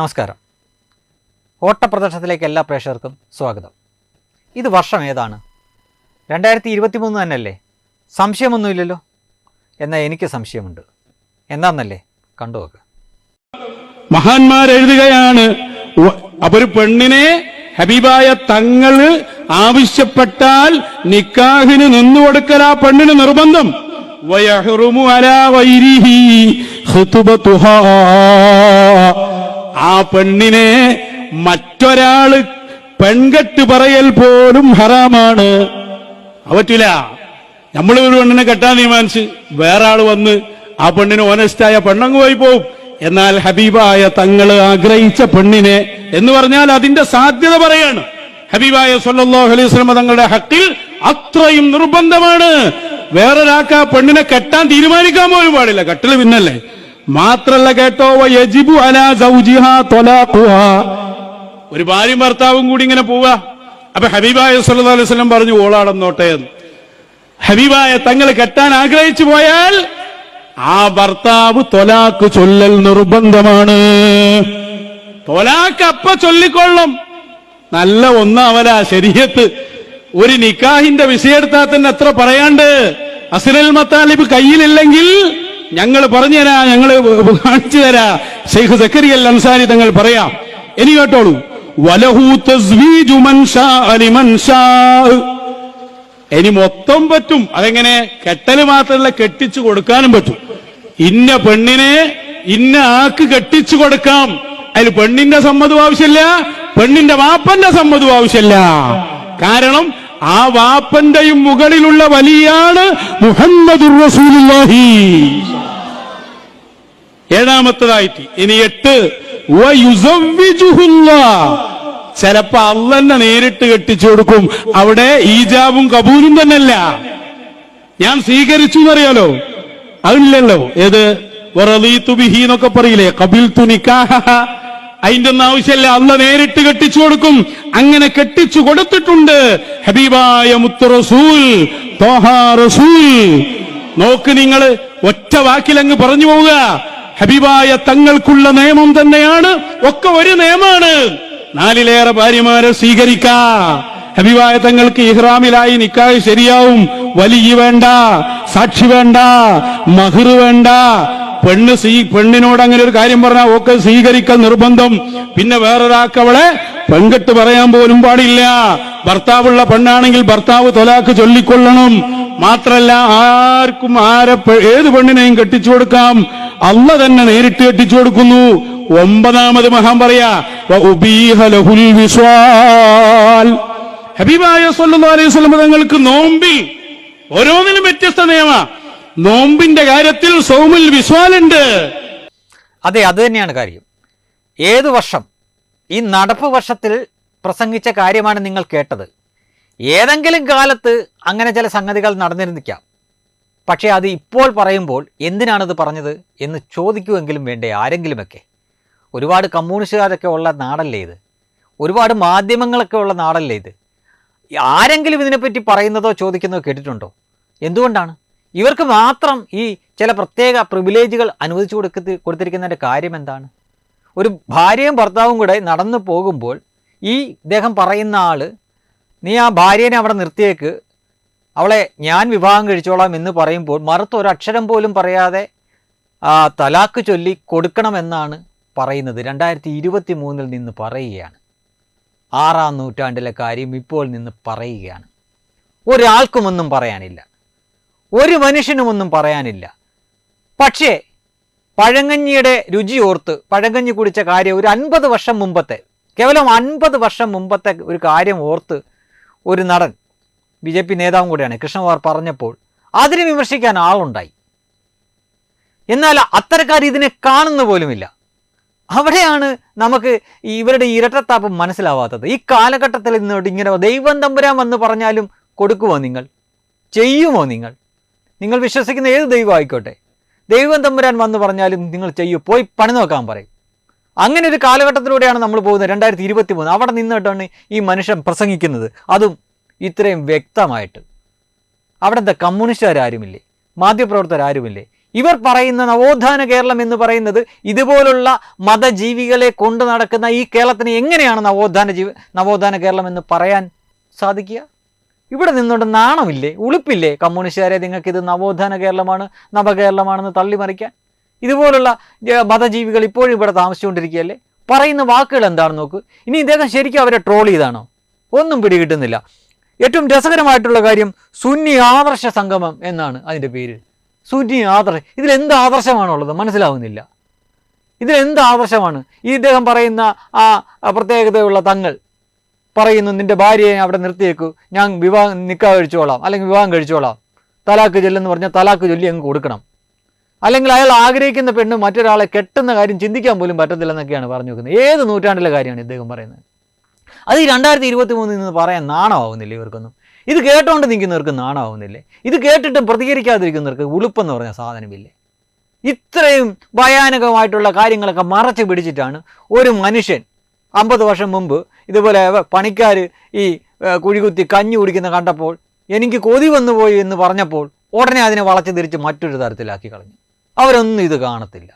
നമസ്കാരം. ഓട്ടപ്രദർശനത്തിലേക്ക് എല്ലാ പ്രേക്ഷകർക്കും സ്വാഗതം. ഇത് വർഷം ഏതാണ്? രണ്ടായിരത്തി ഇരുപത്തി മൂന്ന് തന്നെയല്ലേ? സംശയമൊന്നുമില്ലല്ലോ? എന്നാൽ എനിക്ക് സംശയമുണ്ട്. എന്താന്നല്ലേ കണ്ടു നോക്ക് മഹാന്മാരെഴുതുകയാണ് അപ്പൊ പെണ്ണിനെ ഹബീബായ തങ്ങൾ ആവശ്യപ്പെട്ടാൽ നിക്കാഹിന് നിന്നുകൊടുക്കൽ ആ പെണ്ണിന് നിർബന്ധം. വയഹ്റുമു അലാ വൈരിഹി ഖുതുബതുഹാ. ആ പെണ്ണിനെ മറ്റൊരാൾ പെൺകെട്ട് പറയൽ പോലും ഹറാമാണ്. പറ്റില്ല പറ്റൂല. നമ്മൾ ഒരു പെണ്ണിനെ കെട്ടാൻ തീരുമാനിച്ച് വേറെ ആൾ വന്ന് ആ പെണ്ണിന് ഓനസ്റ്റായ പെണ്ണങ്ങ് പോയി പോവും. എന്നാൽ ഹബീബായ തങ്ങൾ ആഗ്രഹിച്ച പെണ്ണിനെ എന്ന് പറഞ്ഞാൽ അതിന്റെ സാധ്യത പറയാണ്. ഹബീബായ സല്ലല്ലാഹു അലൈഹി വസല്ലം തങ്ങളുടെ ഹക്കിൽ അത്രയും നിർബന്ധമാണ്. വേറൊരാൾക്ക് ആ പെണ്ണിനെ കെട്ടാൻ തീരുമാനിക്കാൻ പോലും പാടില്ല. കെട്ടൽ പിന്നല്ലേ? മാത്രല്ല കേട്ടോ യജിബു അലാ ഒരു ഭാര്യയും ഭർത്താവും കൂടി ഇങ്ങനെ പോവുക അപ്പൊ ഹബീബായ സല്ലല്ലാഹു അലൈഹി വസല്ലം പറഞ്ഞു ഓളാടന്നോട്ടെ എന്ന്. ഹബീബായ തങ്ങൾ കെട്ടാൻ ആഗ്രഹിച്ചു പോയാൽ ആ ഭർത്താവ് തൊലാക്ക് ചൊല്ലൽ നിർബന്ധമാണ്. തൊലാക്ക് അപ്പ ചൊല്ലിക്കൊള്ളും. നല്ല ഒന്നാവല ശരീരത്ത്. ഒരു നിക്കാഹിന്റെ വിഷയെടുത്താൽ തന്നെ എത്ര പറയാണ്ട്? അസ്ലൽ മത്താലിബ് കയ്യിലില്ലെങ്കിൽ ഞങ്ങൾ പറഞ്ഞുതരാ ഞങ്ങൾ കാണിച്ചു തരാ. ഷെയ്ഖ് സക്കരി അൽ അൻസാരി തങ്ങൾ പറയാം ഇനി കേട്ടോളൂ. ഇനി മൊത്തം പറ്റും. അതെങ്ങനെ? കെട്ടൽ മാത്രമല്ല കെട്ടിച്ചു കൊടുക്കാനും പറ്റും. ഇന്ന പെണ്ണിനെ ഇന്ന ആക്ക് കെട്ടിച്ചു കൊടുക്കാം. അതിൽ പെണ്ണിന്റെ സമ്മതം ആവശ്യമില്ല പെണ്ണിന്റെ വാപ്പന്റെ സമ്മതം ആവശ്യമില്ല. കാരണം ആ വാപ്പന്റെയും മുകളിലുള്ള വലിയാണ് മുഹമ്മദ് റസൂലുള്ളാഹി. ഏഴാമത്തതായിട്ട് ഇനി എട്ട്. ചിലപ്പോ അല്ല അള്ളന്നെ നേരിട്ട് കെട്ടിച്ചു കൊടുക്കും. അവിടെ ഈജാബും കബൂലും തന്നെയല്ല. ഞാൻ സ്വീകരിച്ചു എന്നറിയാലോ? അതില്ലല്ലോ ഏത്? ബിഹി എന്നൊക്കെ പറയില്ലേ? കബിൽ തുനിക്കാഹ അതിന്റെ ഒന്നും ആവശ്യമല്ല. അള്ള നേരിട്ട് കെട്ടിച്ചു കൊടുക്കും. അങ്ങനെ കെട്ടിച്ചു കൊടുത്തിട്ടുണ്ട്. ഹബീബായ മുത്തു റസൂൽ തോഹാ റസൂൽ. നോക്ക് നിങ്ങൾ ഒറ്റ വാക്കിലങ്ങ് പറഞ്ഞു പോവുക. ഹബീബായ തങ്ങൾക്കുള്ള നിയമം തന്നെയാണ്. ഒക്കെ ഒരു നിയമമാണ്. നാലിലേറെ ഭാര്യമാരെ സ്വീകരിക്കാ. ഹബീബായ തങ്ങൾക്ക് ഇഹ്റാമിലായി നിക്കാഹ് ശരിയാവും. വലിയ വേണ്ട സാക്ഷി വേണ്ട മഹർ വേണ്ട. പെണ്ണ് സ്വീ പെണ്ണിനോട് അങ്ങനെ ഒരു കാര്യം പറഞ്ഞാൽ ഒക്കെ സ്വീകരിക്ക നിർബന്ധം. പിന്നെ വേറൊരാൾക്ക് അവളെ പെൺകെട്ട് പറയാൻ പോലും പാടില്ല. ഭർത്താവുള്ള പെണ്ണാണെങ്കിൽ ഭർത്താവ് തൊലാക്ക് ചൊല്ലിക്കൊള്ളണം. മാത്രല്ല ആർക്കും ആരെ ഏത് പെണ്ണിനെയും കെട്ടിച്ചു കൊടുക്കാം. അല്ല തന്നെ നേരിട്ട് കെട്ടിച്ചു കൊടുക്കുന്നു. ഒമ്പതാമത് മഹാൻ പറയാ. ഹബീബായ അലൈഹി തങ്ങൾക്ക് ഓരോന്നിനും വ്യത്യസ്ത നിയമ. നോമ്പിന്റെ കാര്യത്തിൽ സൗമിൽ വിശ്വാലുണ്ട് അതെ അത് തന്നെയാണ് കാര്യം. ഏത് വർഷം? ഈ നടപ്പ് വർഷത്തിൽ പ്രസംഗിച്ച കാര്യമാണ് നിങ്ങൾ കേട്ടത്. ഏതെങ്കിലും കാലത്ത് അങ്ങനെ ചില സംഗതികൾ നടന്നിരുന്നിക്കാം. പക്ഷേ അത് ഇപ്പോൾ പറയുമ്പോൾ എന്തിനാണത് പറഞ്ഞത് എന്ന് ചോദിക്കുമെങ്കിലും വേണ്ടേ ആരെങ്കിലുമൊക്കെ? ഒരുപാട് കമ്മ്യൂണിസ്റ്റുകാരൊക്കെ ഉള്ള നാടല്ലേ ഇത്? ഒരുപാട് മാധ്യമങ്ങളൊക്കെ ഉള്ള നാടല്ലേ ഇത്? ആരെങ്കിലും ഇതിനെപ്പറ്റി പറയുന്നതോ ചോദിക്കുന്നതോ കേട്ടിട്ടുണ്ടോ? എന്തുകൊണ്ടാണ്? ഇവർക്ക് മാത്രം ഈ ചില പ്രത്യേക പ്രിവിലേജുകൾ അനുവദിച്ചു കൊടുക്കത്തി കൊടുത്തിരിക്കുന്നതിന്റെ കാര്യം എന്താണ്? ഒരു ഭാര്യയും ഭർത്താവും കൂടെ നടന്നു പോകുമ്പോൾ ഈ ഇദ്ദേഹം പറയുന്ന ആൾ നീ ആ ഭാര്യനെ അവിടെ നിർത്തിയേക്ക് അവളെ ഞാൻ വിവാഹം കഴിച്ചോളാം എന്ന് പറയുമ്പോൾ മറുത്ത് ഒരക്ഷരം പോലും പറയാതെ തലാക്ക് ചൊല്ലി കൊടുക്കണമെന്നാണ് പറയുന്നത്. രണ്ടായിരത്തി ഇരുപത്തി മൂന്നിൽ നിന്ന് പറയുകയാണ്. ആറാം നൂറ്റാണ്ടിലെ കാര്യം ഇപ്പോൾ നിന്ന് പറയുകയാണ്. ഒരാൾക്കുമൊന്നും പറയാനില്ല. ഒരു മനുഷ്യനുമൊന്നും പറയാനില്ല. പക്ഷേ പഴങ്കഞ്ഞിയുടെ രുചി ഓർത്ത് പഴങ്കഞ്ഞി കുടിച്ച കാര്യം ഒരു അൻപത് വർഷം മുമ്പത്തെ കേവലം അൻപത് വർഷം മുമ്പത്തെ ഒരു കാര്യം ഓർത്ത് ഒരു നടൻ ബി ജെ പി നേതാവും കൂടെയാണ് കൃഷ്ണകുമാർ പറഞ്ഞപ്പോൾ അതിനെ വിമർശിക്കാൻ ആളുണ്ടായി. എന്നാൽ അത്തരക്കാർ ഇതിനെ കാണുന്ന പോലുമില്ല. അവിടെയാണ് നമുക്ക് ഇവരുടെ ഇരട്ടത്താപ്പം മനസ്സിലാവാത്തത്. ഈ കാലഘട്ടത്തിൽ നിന്നോട്ട് ഇങ്ങനെ ദൈവം തമ്പുരാൻ വന്ന് പറഞ്ഞാലും കൊടുക്കുമോ നിങ്ങൾ? ചെയ്യുമോ നിങ്ങൾ? നിങ്ങൾ വിശ്വസിക്കുന്ന ഏത് ദൈവം ആയിക്കോട്ടെ? ദൈവം തമ്പുരാൻ വന്ന് പറഞ്ഞാലും നിങ്ങൾ ചെയ്യൂ. പോയി പണി നോക്കാൻ പറയും. അങ്ങനെ ഒരു കാലഘട്ടത്തിലൂടെയാണ് നമ്മൾ പോകുന്നത്. രണ്ടായിരത്തി ഇരുപത്തി മൂന്ന് അവിടെ നിന്നിട്ടാണ് ഈ മനുഷ്യൻ പ്രസംഗിക്കുന്നത്. അതും ഇത്രയും വ്യക്തമായിട്ട്. അവിടെ എന്താ കമ്മ്യൂണിസ്റ്റുകാരാരുമില്ലേ? മാധ്യമപ്രവർത്തകരാരുമില്ലേ? ഇവർ പറയുന്ന നവോത്ഥാന കേരളം എന്ന് പറയുന്നത് ഇതുപോലുള്ള മതജീവികളെ കൊണ്ടു നടക്കുന്ന ഈ കേരളത്തിന് എങ്ങനെയാണ് നവോത്ഥാന ജീവ നവോത്ഥാന കേരളം എന്ന് പറയാൻ സാധിക്കുക? ഇവിടെ നിന്നുകൊണ്ട് നാണമില്ലേ? ഉളുപ്പില്ലേ കമ്മ്യൂണിസ്റ്റുകാരെ നിങ്ങൾക്കിത് നവോത്ഥാന കേരളമാണ് നവകേരളമാണെന്ന് തള്ളിമറിക്കാൻ? ഇതുപോലുള്ള മതജീവികൾ ഇപ്പോഴും ഇവിടെ താമസിച്ചുകൊണ്ടിരിക്കുകയല്ലേ? പറയുന്ന വാക്കുകൾ എന്താണെന്ന് നോക്ക്. ഇനി ഇദ്ദേഹം ശരിക്കും അവരെ ട്രോൾ ചെയ്താണോ? ഒന്നും പിടികിട്ടുന്നില്ല. ഏറ്റവും രസകരമായിട്ടുള്ള കാര്യം സുന്നി ആദർശ സംഗമം എന്നാണ് അതിന്റെ പേര്. സുന്നി ആദർശ. ഇതിലെന്ത് ആദർശമാണുള്ളത് മനസ്സിലാവുന്നില്ല. ഇതിലെന്ത് ആദർശമാണ്? ഈ ഇദ്ദേഹം പറയുന്ന ആ പ്രത്യേകതയുള്ള തങ്ങൾ പറയുന്നു നിന്റെ ഭാര്യയെ അവിടെ നിർത്തിയേക്കൂ. ഞാൻ വിവാഹം നിൽക്കാൻ കഴിച്ചോളാം. അല്ലെങ്കിൽ വിവാഹം കഴിച്ചോളാം. തലാക്ക് ചൊല്ലെന്ന് പറഞ്ഞാൽ തലാക്ക് ചൊല്ലി അങ്ങ് കൊടുക്കണം. അല്ലെങ്കിൽ അയാൾ ആഗ്രഹിക്കുന്ന പെണ്ണ് മറ്റൊരാളെ കെട്ടുന്ന കാര്യം ചിന്തിക്കാൻ പോലും പറ്റത്തില്ലെന്നൊക്കെയാണ് പറഞ്ഞു വെക്കുന്നത് ഏത് നൂറ്റാണ്ടിലെ കാര്യമാണ് ഇദ്ദേഹം പറയുന്നത്? അത് ഈ രണ്ടായിരത്തി ഇരുപത്തി മൂന്നിൽ നിന്ന് പറയാൻ നാണമാവുന്നില്ല ഇവർക്കൊന്നും. ഇത് കേട്ടോണ്ട് നിൽക്കുന്നവർക്ക് നാണമാവുന്നില്ലേ. ഇത് കേട്ടിട്ടും പ്രതികരിക്കാതിരിക്കുന്നവർക്ക് ഉളുപ്പെന്ന് പറഞ്ഞ സാധനമില്ലേ. ഇത്രയും ഭയാനകമായിട്ടുള്ള കാര്യങ്ങളൊക്കെ മറച്ചു പിടിച്ചിട്ടാണ് ഒരു മനുഷ്യൻ അമ്പത് വർഷം മുമ്പ് ഇതുപോലെ പണിക്കാർ ഈ കുഴികുത്തി കഞ്ഞി കുടിക്കുന്ന കണ്ടപ്പോൾ എനിക്ക് കൊതി വന്നു പോയി എന്ന് പറഞ്ഞപ്പോൾ ഉടനെ അതിനെ വളച്ചു തിരിച്ച് മറ്റൊരു തരത്തിലാക്കി കളഞ്ഞു. അവരൊന്നും ഇത് കാണത്തില്ല.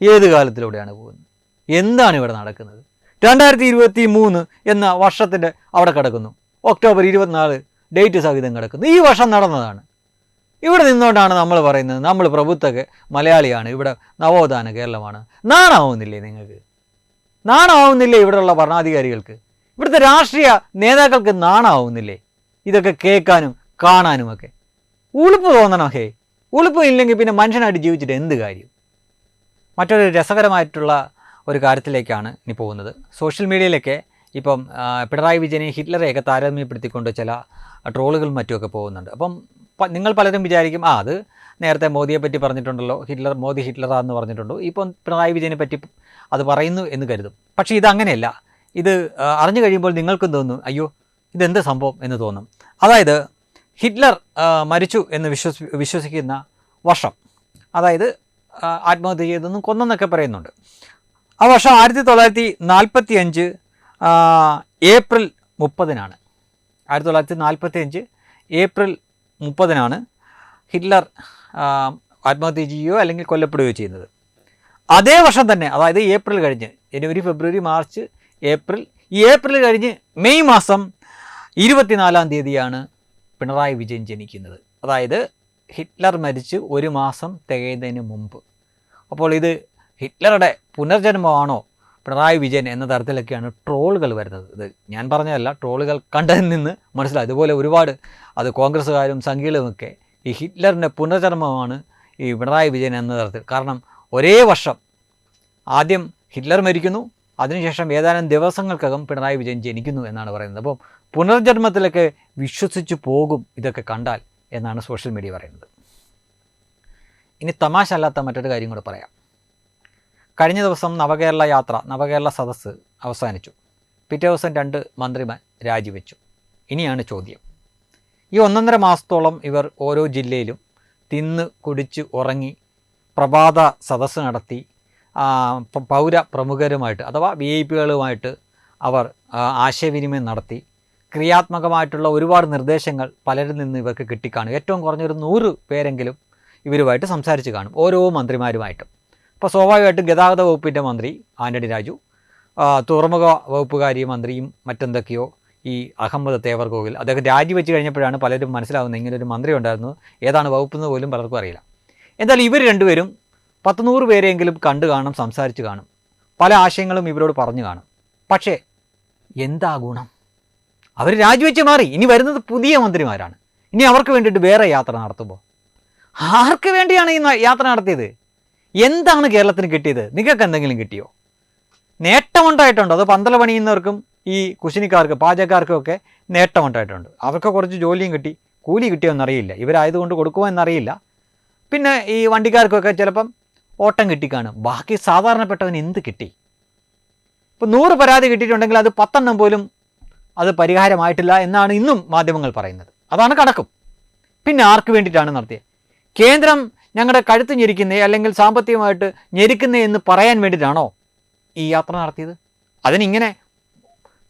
ഏത് കാലത്തിലൂടെയാണ് പോകുന്നത്? എന്താണ് ഇവിടെ നടക്കുന്നത്? രണ്ടായിരത്തി ഇരുപത്തി മൂന്ന് എന്ന വർഷത്തിന്റെ അവിടെ കിടക്കുന്നു. ഒക്ടോബർ ഇരുപത്തിനാല് ഡേറ്റ് സഹിതം കിടക്കുന്നു. ഈ വർഷം നടന്നതാണ്. ഇവിടെ നിന്നുകൊണ്ടാണ് നമ്മൾ പറയുന്നത് നമ്മൾ പ്രഭുത്തൊക്കെ മലയാളിയാണ്. ഇവിടെ നവോത്ഥാന കേരളമാണ്. നാണാവുന്നില്ലേ നിങ്ങൾക്ക്? നാണാവുന്നില്ലേ ഇവിടെയുള്ള ഭരണാധികാരികൾക്ക്? ഇവിടുത്തെ രാഷ്ട്രീയ നേതാക്കൾക്ക് നാണാവുന്നില്ലേ? ഇതൊക്കെ കേൾക്കാനും കാണാനുമൊക്കെ. ഉളുപ്പ് തോന്നണം? ഹേ ഉളുപ്പ് ഇല്ലെങ്കിൽ പിന്നെ മനുഷ്യനായിട്ട് ജീവിച്ചിട്ട് എന്ത് കാര്യം? മറ്റൊരു രസകരമായിട്ടുള്ള ഒരു കാര്യത്തിലേക്കാണ് ഇനി പോകുന്നത്. സോഷ്യൽ മീഡിയയിലൊക്കെ ഇപ്പം പിണറായി വിജയനെ ഹിറ്റ്ലറെയൊക്കെ താരതമ്യപ്പെടുത്തിക്കൊണ്ട് ചില ട്രോളുകളും മറ്റുമൊക്കെ പോകുന്നുണ്ട്. അപ്പം നിങ്ങൾ പലരും വിചാരിക്കും ആ അത് നേരത്തെ മോദിയെ പറ്റി പറഞ്ഞിട്ടുണ്ടല്ലോ ഹിറ്റ്ലർ മോദി ഹിറ്റ്ലറാന്ന് പറഞ്ഞിട്ടുണ്ടോ? ഇപ്പം പിണറായി വിജയനെ പറ്റി അത് പറയുന്നു എന്ന് കരുതും. പക്ഷേ ഇതങ്ങനെയല്ല ഇത് അറിഞ്ഞു കഴിയുമ്പോൾ നിങ്ങൾക്കും തോന്നും അയ്യോ ഇതെന്ത് സംഭവം എന്ന് തോന്നും. അതായത് ഹിറ്റ്ലർ മരിച്ചു എന്ന് വിശ്വസി വിശ്വസിക്കുന്ന വർഷം അതായത് ആത്മഹത്യ ചെയ്തെന്നും കൊന്നെന്നൊക്കെ പറയുന്നുണ്ട്. ആ വർഷം ആയിരത്തി തൊള്ളായിരത്തി നാൽപ്പത്തി അഞ്ച് ഏപ്രിൽ മുപ്പതിനാണ്. ആയിരത്തി തൊള്ളായിരത്തി നാൽപ്പത്തി അഞ്ച് ഏപ്രിൽ മുപ്പതിനാണ് ഹിറ്റ്ലർ ആത്മഹത്യ ചെയ്യുകയോ അല്ലെങ്കിൽ കൊല്ലപ്പെടുകയോ ചെയ്യുന്നത്. അതേ വർഷം തന്നെ അതായത് ഏപ്രിൽ കഴിഞ്ഞ് ജനുവരി ഫെബ്രുവരി മാർച്ച് ഏപ്രിൽ ഈ ഏപ്രിൽ കഴിഞ്ഞ് മെയ് മാസം ഇരുപത്തിനാലാം തീയതിയാണ് പിണറായി വിജയൻ ജനിക്കുന്നത്. അതായത് ഹിറ്റ്ലർ മരിച്ച് ഒരു മാസം തികയുന്നതിന് മുമ്പ്. അപ്പോൾ ഇത് ഹിറ്റ്ലറുടെ പുനർജന്മമാണോ പിണറായി വിജയൻ എന്ന തരത്തിലൊക്കെയാണ് ട്രോളുകൾ വരുന്നത്. ഇത് ഞാൻ പറഞ്ഞതല്ല ട്രോളുകൾ കണ്ടതിൽ നിന്ന് മനസ്സിലായി. അതുപോലെ ഒരുപാട് അത് കോൺഗ്രസ്സുകാരും സംഘീകളുമൊക്കെ ഈ ഹിറ്റ്ലറിന്റെ പുനർജന്മമാണ് ഈ പിണറായി വിജയൻ എന്ന തരത്തിൽ. കാരണം ഒരേ വർഷം ആദ്യം ഹിറ്റ്ലർ മരിക്കുന്നു അതിനുശേഷം ഏതാനും ദിവസങ്ങൾക്കകം പിണറായി വിജയൻ ജനിക്കുന്നു എന്നാണ് പറയുന്നത്. അപ്പം പുനർജന്മത്തിലൊക്കെ വിശ്വസിച്ച് പോകും ഇതൊക്കെ കണ്ടാൽ എന്നാണ് സോഷ്യൽ മീഡിയ പറയുന്നത്. ഇനി തമാശ അല്ലാത്ത മറ്റൊരു കാര്യം കൂടെ പറയാം. കഴിഞ്ഞ ദിവസം നവകേരള യാത്ര നവകേരള സദസ്സ് അവസാനിച്ചു. പിറ്റേ ദിവസം രണ്ട് മന്ത്രിമാർ രാജിവെച്ചു. ഇനിയാണ് ചോദ്യം. ഈ ഒന്നൊന്നര മാസത്തോളം ഇവർ ഓരോ ജില്ലയിലും തിന്ന് കുടിച്ച് ഉറങ്ങി പ്രഭാത സദസ്സ് നടത്തി പൗര പ്രമുഖരുമായിട്ട് അഥവാ വി ഐ പികളുമായിട്ട് അവർ ആശയവിനിമയം നടത്തി. ക്രിയാത്മകമായിട്ടുള്ള ഒരുപാട് നിർദ്ദേശങ്ങൾ പലരിൽ നിന്ന് ഇവർക്ക് കിട്ടിക്കാണും. ഏറ്റവും കുറഞ്ഞൊരു നൂറ് പേരെങ്കിലും ഇവരുമായിട്ട് സംസാരിച്ച് കാണും. ഓരോ മന്ത്രിമാരുമായിട്ടും. അപ്പോൾ സ്വാഭാവികമായിട്ടും ഗതാഗത വകുപ്പിന്റെ മന്ത്രി ആന്റണി രാജു തുറമുഖ വകുപ്പുകാരി മന്ത്രിയും മറ്റെന്തൊക്കെയോ ഈ അഹമ്മദ് തേവർകോവിൽ അദ്ദേഹം രാജിവെച്ച് കഴിഞ്ഞപ്പോഴാണ് പലരും മനസ്സിലാവുന്നത് ഇങ്ങനെ ഒരു മന്ത്രി ഉണ്ടായിരുന്നു. ഏതാണ് വകുപ്പ് എന്ന് പോലും പലർക്കും അറിയില്ല. എന്തായാലും ഇവർ രണ്ടുപേരും പത്ത് നൂറ് പേരെങ്കിലും കണ്ടു കാണും സംസാരിച്ച് കാണും. പല ആശയങ്ങളും ഇവരോട് പറഞ്ഞു കാണും. പക്ഷേ എന്താ ഗുണം? അവർ രാജിവെച്ച് മാറി. ഇനി വരുന്നത് പുതിയ മന്ത്രിമാരാണ്. ഇനി അവർക്ക് വേണ്ടിയിട്ട് വേറെ യാത്ര നടത്തുമ്പോൾ ആർക്ക് വേണ്ടിയാണ് ഈ യാത്ര നടത്തിയത്? എന്താണ് കേരളത്തിന് കിട്ടിയത്? നിങ്ങൾക്ക് എന്തെങ്കിലും കിട്ടിയോ? നേട്ടമുണ്ടായിട്ടുണ്ടോ. അത് പന്തല പണിയുന്നവർക്കും ഈ കുശിനിക്കാർക്ക് പാചകക്കാർക്കും ഒക്കെ നേട്ടമുണ്ടായിട്ടുണ്ട്. അവർക്ക് കുറച്ച് ജോലിയും കിട്ടി കൂലി കിട്ടിയോന്നറിയില്ല ഇവരായതുകൊണ്ട് കൊടുക്കുമോ എന്നറിയില്ല. പിന്നെ ഈ വണ്ടിക്കാർക്കൊക്കെ ചിലപ്പം ഓട്ടം കിട്ടിക്കാണും. ബാക്കി സാധാരണപ്പെട്ടവന് എന്ത് കിട്ടി? ഇപ്പോൾ നൂറ് പരാതി കിട്ടിയിട്ടുണ്ടെങ്കിൽ അത് പത്തെണ്ണം പോലും അത് പരിഹാരമായിട്ടില്ല എന്നാണ് ഇന്നും മാധ്യമങ്ങൾ പറയുന്നത്. അതാണ് കണക്കും. പിന്നെ ആർക്ക് വേണ്ടിയിട്ടാണ് നടത്തിയത്? കേന്ദ്രം ഞങ്ങളുടെ കഴുത്ത് ഞെരിക്കുന്നേ അല്ലെങ്കിൽ സാമ്പത്തികമായിട്ട് ഞെരിക്കുന്നേ എന്ന് പറയാൻ വേണ്ടിയിട്ടാണോ ഈ യാത്ര നടത്തിയത്? അതിനിങ്ങനെ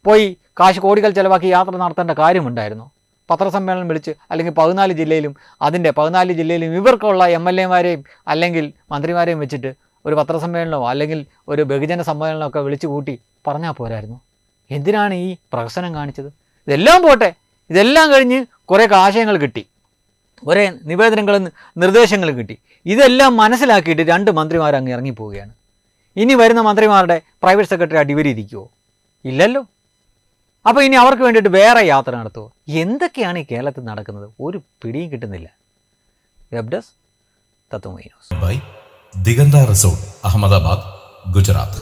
പോയി കാശ് കോടികൾ ചിലവാക്കി യാത്ര നടത്തേണ്ട കാര്യമുണ്ടായിരുന്നു. പത്രസമ്മേളനം വിളിച്ച് അല്ലെങ്കിൽ പതിനാല് ജില്ലയിലും അതിന്റെ പതിനാല് ജില്ലയിലും ഇവർക്കുള്ള എം എൽ എമാരെയും അല്ലെങ്കിൽ മന്ത്രിമാരെയും വെച്ചിട്ട് ഒരു പത്രസമ്മേളനമോ അല്ലെങ്കിൽ ഒരു ബഹുജന സമ്മേളനമോ ഒക്കെ വിളിച്ചു കൂട്ടി പറഞ്ഞാൽ പോരായിരുന്നു. എന്തിനാണ് ഈ പ്രഹസനം കാണിച്ചത്? ഇതെല്ലാം പോട്ടെ. ഇതെല്ലാം കഴിഞ്ഞ് കുറേ ആശയങ്ങൾ കിട്ടി. കുറേ നിവേദനങ്ങളും നിർദ്ദേശങ്ങളും കിട്ടി. ഇതെല്ലാം മനസ്സിലാക്കിയിട്ട് രണ്ട് മന്ത്രിമാർ അങ്ങ് ഇറങ്ങിപ്പോവുകയാണ്. ഇനി വരുന്ന മന്ത്രിമാരുടെ പ്രൈവറ്റ് സെക്രട്ടറി അടിവരിയിരിക്കുമോ ഇല്ലല്ലോ. അപ്പോൾ ഇനി അവർക്ക് വേണ്ടിയിട്ട് വേറെ യാത്ര നടത്തുമോ എന്തൊക്കെയാണ് ഈ കേരളത്തിൽ നടക്കുന്നത്? ഒരു പിടിയും കിട്ടുന്നില്ല. വെബ് ഡെസ്ക് തത്വമൈനോസ് ബൈ ദിഗന്ത റിസോർട്ട് അഹമ്മദാബാദ് ഗുജറാത്ത്